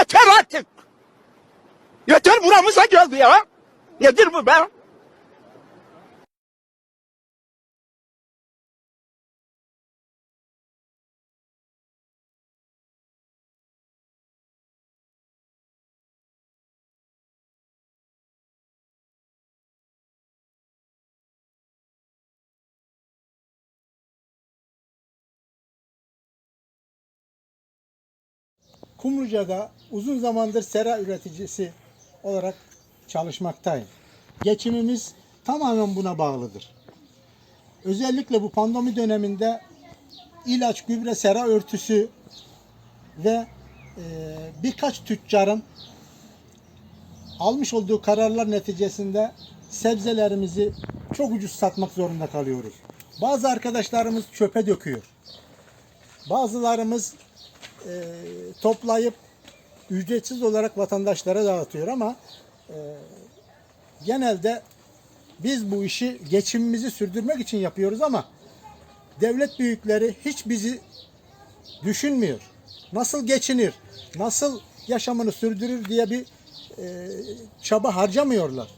Yeter artık. Yeter buramıza geldi ya. Nedir bu be? Kumluca'da uzun zamandır sera üreticisi olarak çalışmaktayım. Geçimimiz tamamen buna bağlıdır. Özellikle bu pandemi döneminde ilaç, gübre, sera örtüsü ve e, birkaç tüccarın almış olduğu kararlar neticesinde sebzelerimizi çok ucuz satmak zorunda kalıyoruz. Bazı arkadaşlarımız çöpe döküyor. Bazılarımız e, toplayıp ücretsiz olarak vatandaşlara dağıtıyor ama e, genelde biz bu işi geçimimizi sürdürmek için yapıyoruz ama devlet büyükleri hiç bizi düşünmüyor. Nasıl geçinir, nasıl yaşamını sürdürür diye bir e, çaba harcamıyorlar.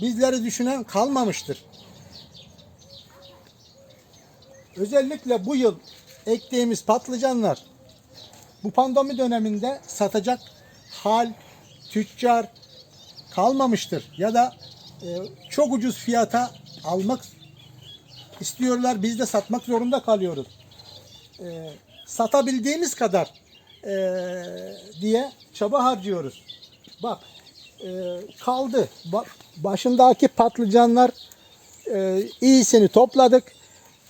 Bizleri düşünen kalmamıştır. Özellikle bu yıl ektiğimiz patlıcanlar bu pandemi döneminde satacak hal, tüccar kalmamıştır. Ya da e, çok ucuz fiyata almak istiyorlar. Biz de satmak zorunda kalıyoruz. E, satabildiğimiz kadar e, diye çaba harcıyoruz. Bak e, kaldı. Bak, başındaki patlıcanlar e, iyisini topladık.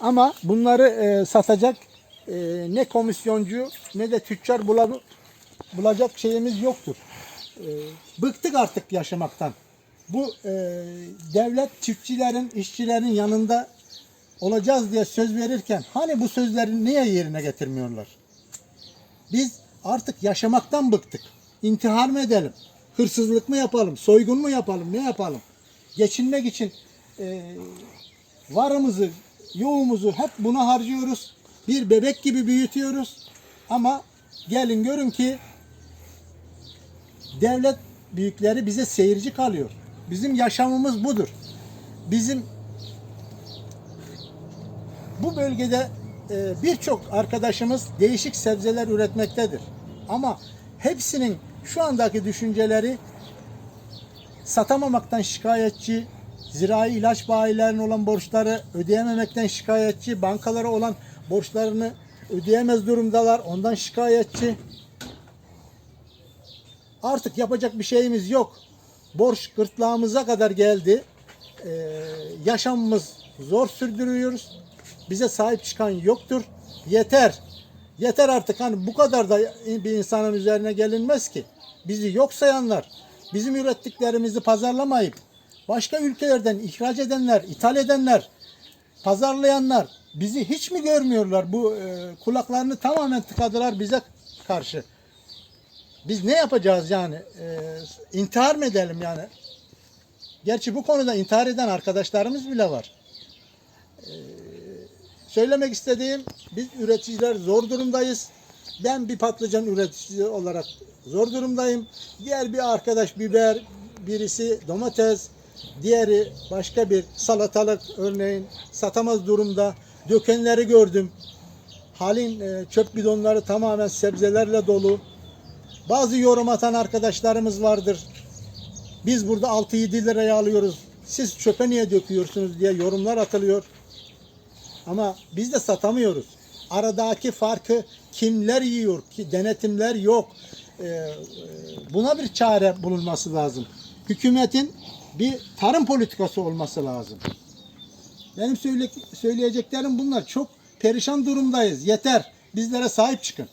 Ama bunları e, satacak e, ne komisyoncu ne de tüccar bula- bulacak şeyimiz yoktur. E, bıktık artık yaşamaktan. Bu e, devlet çiftçilerin, işçilerin yanında olacağız diye söz verirken hani bu sözleri niye yerine getirmiyorlar? Biz artık yaşamaktan bıktık. İntihar mı edelim? Hırsızlık mı yapalım? Soygun mu yapalım? Ne yapalım? Geçinmek için e, varımızı, yoğumuzu hep buna harcıyoruz. Bir bebek gibi büyütüyoruz. Ama gelin görün ki devlet büyükleri bize seyirci kalıyor. Bizim yaşamımız budur. Bizim bu bölgede e, birçok arkadaşımız değişik sebzeler üretmektedir. Ama hepsinin şu andaki düşünceleri satamamaktan şikayetçi, zirai ilaç bayilerine olan borçları ödeyememekten şikayetçi, bankalara olan borçlarını ödeyemez durumdalar, ondan şikayetçi. Artık yapacak bir şeyimiz yok. Borç gırtlağımıza kadar geldi. Ee, yaşamımız zor sürdürüyoruz. Bize sahip çıkan yoktur. Yeter. Yeter artık hani bu kadar da bir insanın üzerine gelinmez ki. Bizi yok sayanlar, bizim ürettiklerimizi pazarlamayıp başka ülkelerden ihraç edenler, ithal edenler, pazarlayanlar bizi hiç mi görmüyorlar? Bu e, kulaklarını tamamen tıkadılar bize karşı. Biz ne yapacağız yani? E, intihar mı edelim yani? Gerçi bu konuda intihar eden arkadaşlarımız bile var. E, söylemek istediğim biz üreticiler zor durumdayız. Ben bir patlıcan üreticisi olarak zor durumdayım. Diğer bir arkadaş biber, birisi domates, diğeri başka bir salatalık örneğin satamaz durumda. Dökenleri gördüm. Halin e, çöp bidonları tamamen sebzelerle dolu. Bazı yorum atan arkadaşlarımız vardır. Biz burada 6-7 liraya alıyoruz. Siz çöpe niye döküyorsunuz diye yorumlar atılıyor. Ama biz de satamıyoruz. Aradaki farkı kimler yiyor ki denetimler yok. Ee, e, buna bir çare bulunması lazım. Hükümetin bir tarım politikası olması lazım. Benim söyle, söyleyeceklerim bunlar. Çok perişan durumdayız. Yeter. Bizlere sahip çıkın.